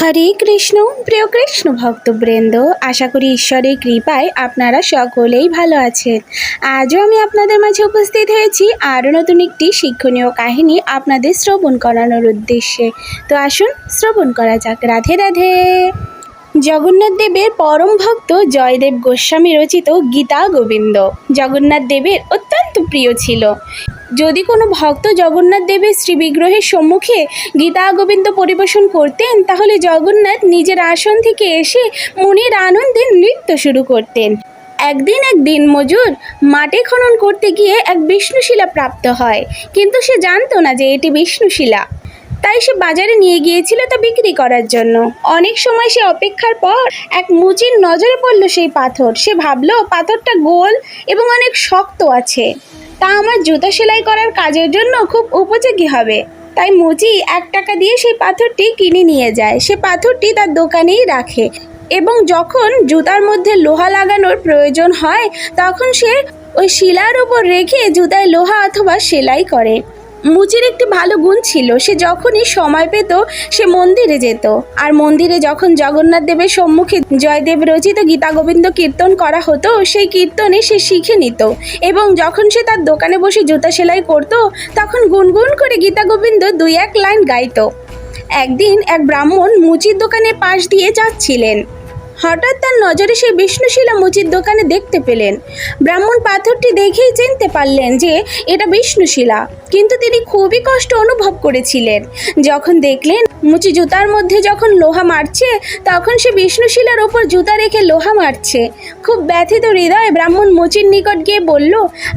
হরে কৃষ্ণ, প্রিয় কৃষ্ণ ভক্তবৃন্দ, আশা করি ঈশ্বরের কৃপায় আপনারা সকলেই ভালো আছেন। আজও আমি আপনাদের মাঝে উপস্থিত হয়েছি আরও নতুন একটি শিক্ষণীয় কাহিনী আপনাদের শ্রবণ করানোর উদ্দেশ্যে। তো আসুন, শ্রবণ করা যাক। রাধে রাধে। জগন্নাথ দেবের পরম ভক্ত জয়দেব গোস্বামী রচিত গীতা গোবিন্দ। জগন্নাথ দেবের অত্যন্ত প্রিয় ছিল। যদি কোনো ভক্ত জগন্নাথ দেবের শ্রীবিগ্রহের সম্মুখে গীতা গোবিন্দ পরিবেশন করতেন, তাহলে জগন্নাথ নিজের আসন থেকে এসে মনের আনন্দে নৃত্য শুরু করতেন। একদিন এক দিন মজুর মাটি খনন করতে গিয়ে এক বিষ্ণুশিলা প্রাপ্ত হয়, কিন্তু সে জানতো না যে এটি বিষ্ণুশিলা। তাই সে বাজারে নিয়ে গিয়েছিল তা বিক্রি করার জন্য। অনেক সময় সে অপেক্ষার পর এক মুচির নজরে পড়ল সেই পাথর। সে ভাবলো, পাথরটা গোল এবং অনেক শক্ত আছে। তা আমার জুতো সেলাই করার কাজের জন্য খুব উপযোগী হবে। তাই মুচি এক টাকা দিয়ে সেই পাথরটি কিনে নিয়ে যায়। সে পাথরটি তার দোকানেই রাখে এবং যখন জুতার মধ্যে লোহা লাগানোর প্রয়োজন হয়, তখন সে ওই শিলার উপর রেখে জুতায় লোহা অথবা সেলাই করে। মুচির একটি ভালো গুণ ছিল। সে যখনই সময় পেত, সে মন্দিরে যেত। আর মন্দিরে যখন জগন্নাথ দেবের সম্মুখে জয়দেব রচিত গীতা গোবিন্দ কীর্তন করা হতো, সেই কীর্তনে সে শিখে নিত। এবং যখন সে তার দোকানে বসে জুতা সেলাই করত, তখন গুনগুন করে গীতা গোবিন্দ দুই এক লাইন গাইতো। একদিন এক ব্রাহ্মণ মুচির দোকানের পাশ দিয়ে যাচ্ছিলেন। হঠাৎ তার নজরে সেই বিষ্ণুশিলা মুচির দোকানে দেখতে পেলেন। ব্রাহ্মণ পাথরটি দেখেই চিনতে পারলেন যে এটা বিষ্ণুশিলা, কিন্তু তিনি খুবই কষ্ট অনুভব করেছিলেন। যখন দেখলেন মুচি জুতার মধ্যে যখন লোহা মারছে, তখন সে বিষ্ণুশিলার ওপর জুতা রেখে লোহা মারছে। খুব ব্যথিত হৃদয়ে ব্রাহ্মণ মুচির নিকট গিয়ে বলল,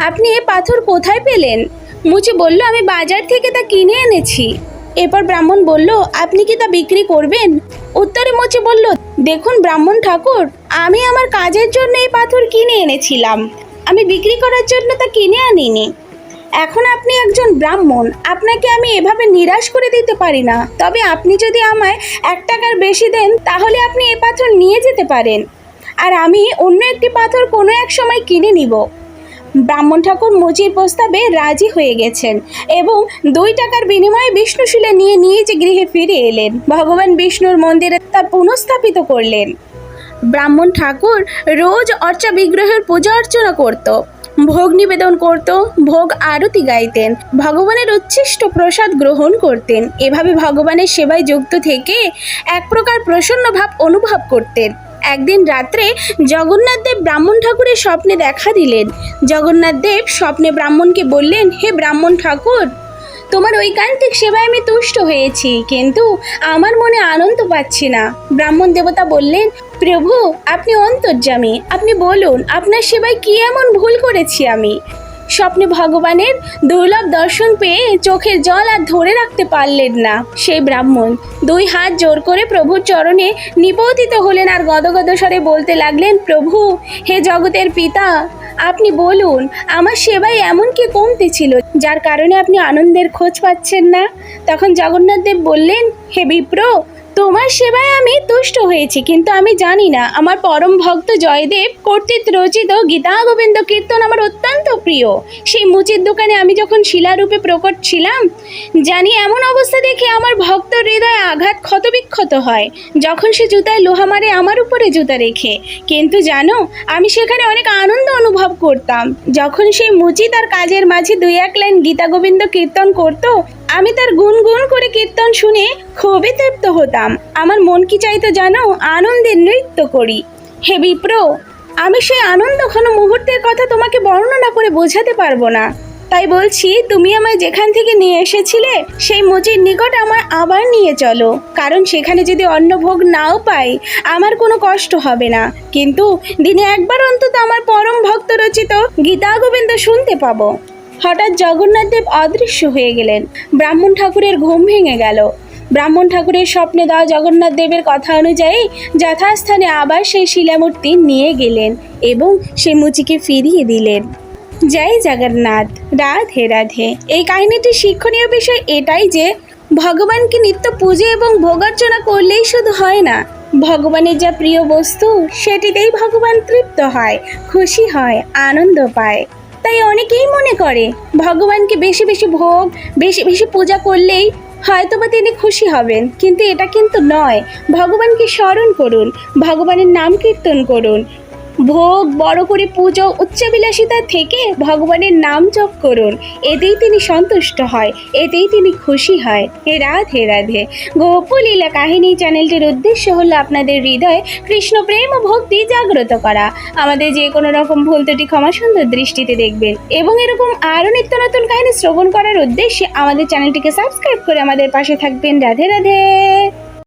আপনি এ পাথর কোথায় পেলেন? মুচি বলল, আমি বাজার থেকে তা কিনে এনেছি। এরপর ব্রাহ্মণ বলল, আপনি কি তা বিক্রি করবেন? উত্তরে মুচি বলল, দেখুন ব্রাহ্মণ ঠাকুর, আমি আমার কাজের জন্য এই পাথর কিনে এনেছিলাম। আমি বিক্রি করার জন্য তা কিনে আনিনি। এখন আপনি একজন ব্রাহ্মণ, আপনাকে আমি এভাবে নিরাশ করে দিতে পারি না। তবে আপনি যদি আমায় এক টাকার বেশি দেন, তাহলে আপনি এ পাথর নিয়ে যেতে পারেন। আর আমি অন্য একটি পাথর কোনো এক সময় কিনে নিব। ব্রাহ্মণ ঠাকুর মুচির প্রস্তাবে রাজি হয়ে গেছেন এবং দুই টাকার বিনিময়ে বিষ্ণুশিলা নিয়ে নিয়ে যে গৃহে ফিরে এলেন। ভগবান বিষ্ণুর মন্দিরে তা পুনঃস্থাপিত করলেন। ব্রাহ্মণ ঠাকুর রোজ অর্চা বিগ্রহের পূজা অর্চনা করত, ভোগ নিবেদন করত, ভোগ আরতি গাইতেন, ভগবানের উচ্ছিষ্ট প্রসাদ গ্রহণ করতেন। এভাবে ভগবানের সেবায় যুক্ত থেকে এক প্রকার প্রসন্ন ভাব অনুভব করতেন। একদিন রাত্রে জগন্নাথ দেব ব্রাহ্মণ ঠাকুরের স্বপ্নে দেখা দিলেন। জগন্নাথ দেব স্বপ্নে ব্রাহ্মণকে বললেন, হে ব্রাহ্মণ ঠাকুর, তোমার ঐকান্তিক সেবায় আমি তুষ্ট হয়েছি, কিন্তু আমার মনে আনন্দ পাচ্ছি না। ব্রাহ্মণ দেবতা বললেন, প্রভু, আপনি অন্তর্যামী। আপনি বলুন, আপনার সেবায় কি এমন ভুল করেছি আমি? স্বপ্নে ভগবানের দুর্লভ দর্শন পেয়ে চোখের জল আর ধরে রাখতে পারলেন না। সেই ব্রাহ্মণ দুই হাত জোর করে প্রভুর চরণে নিপতিত হলেন আর গদগদ স্বরে বলতে লাগলেন, প্রভু, হে জগতের পিতা, আপনি বলুন, আমার সেবায় এমন কি কমতি ছিল, যার কারণে আপনি আনন্দের খোঁজ পাচ্ছেন না? তখন জগন্নাথ দেব বললেন, হে বিপ্র, তোমার সেবায় আমি তুষ্ট হয়েছি, কিন্তু আমি জানি না, আমার পরম ভক্ত জয়দেব কর্তৃক রচিত গীতা গোবিন্দ কীর্তন আমার অত্যন্ত প্রিয়। সেই মুচির দোকানে আমি যখন শিলারূপে প্রকট ছিলাম, জানি এমন অবস্থা দেখে আমার ভক্ত হৃদয়ে আঘাত ক্ষতবিক্ষত হয়, যখন সে জুতায় লোহা মারে আমার উপরে জুতা রেখে। কিন্তু জানো, আমি সেখানে অনেক আনন্দ অনুভব করতাম। যখন সেই মুচি তার কাজের মাঝে দুই এক লাইন গীতা গোবিন্দ কীর্তন করত, আমি তার গুনগুন করে কীর্তন শুনে খুবই তৃপ্ত হতাম। আমার মন কি চাইতো জানো আনন্দের নৃত্য করি। হে বিপ্র আমি সেই আনন্দ ঘন মুহূর্তের কথা তোমাকে বর্ণনা করে বোঝাতে পারব না। তাই বলছি, তুমি আমায় যেখান থেকে নিয়ে এসেছিলে, সেই মজির নিকট আমার আবার নিয়ে চলো। কারণ সেখানে যদি অন্ন ভোগ নাও পাই, আমার কোনো কষ্ট হবে না। কিন্তু দিনে একবার অন্তত আমার পরম ভক্ত রচিত গীতা গোবিন্দ শুনতে পাবো। হঠাৎ জগন্নাথ দেব অদৃশ্য হয়ে গেলেন। ব্রাহ্মণ ঠাকুরের ঘুম ভেঙে গেল। ব্রাহ্মণ ঠাকুরের স্বপ্নে দেওয়া জগন্নাথ দেবের কথা অনুযায়ী যথাস্থানে আবার সেই শিলামূর্তি নিয়ে গেলেন এবং সেই মুচিকে ফিরিয়ে দিলেন। জয় জগন্নাথ, রাধে রাধে। এই কাহিনীটির শিক্ষণীয় বিষয় এটাই যে, ভগবানকে নিত্য পুজো এবং ভোগার্চনা করলেই শুধু হয় না, ভগবানের যা প্রিয় বস্তু, সেটিতেই ভগবান তৃপ্ত হয়, খুশি হয়, আনন্দ পায়। তাই অনেকেই মনে করে, ভগবানকে বেশি বেশি ভোগ, বেশি বেশি পূজা করলেই হয়তোবা তিনি খুশি হবেন, কিন্তু এটা কিন্তু নয়। ভগবানকে স্মরণ করুন, ভগবানের নাম কীর্তন করুন। ভোগ, বড় করে পুজো, উচ্চাবিলাসিতা থেকে ভগবানের নাম জপ করুন। এতেই তিনি সন্তুষ্ট হয়, এতেই তিনি খুশি হয়। হে রাধে রাধে। গোপলীলা কাহিনী চ্যানেলটির উদ্দেশ্য হলো আপনাদের হৃদয়ে কৃষ্ণ প্রেম ও ভক্তি জাগ্রত করা। আমাদের যে কোনো রকম ভুল ত্রুটি, ক্ষমা সুন্দর দৃষ্টিতে দেখবেন। এবং এরকম আরও নিত্য নতুন কাহিনী শ্রবণ করার উদ্দেশ্যে আমাদের চ্যানেলটিকে সাবস্ক্রাইব করে আমাদের পাশে থাকবেন। রাধে রাধে।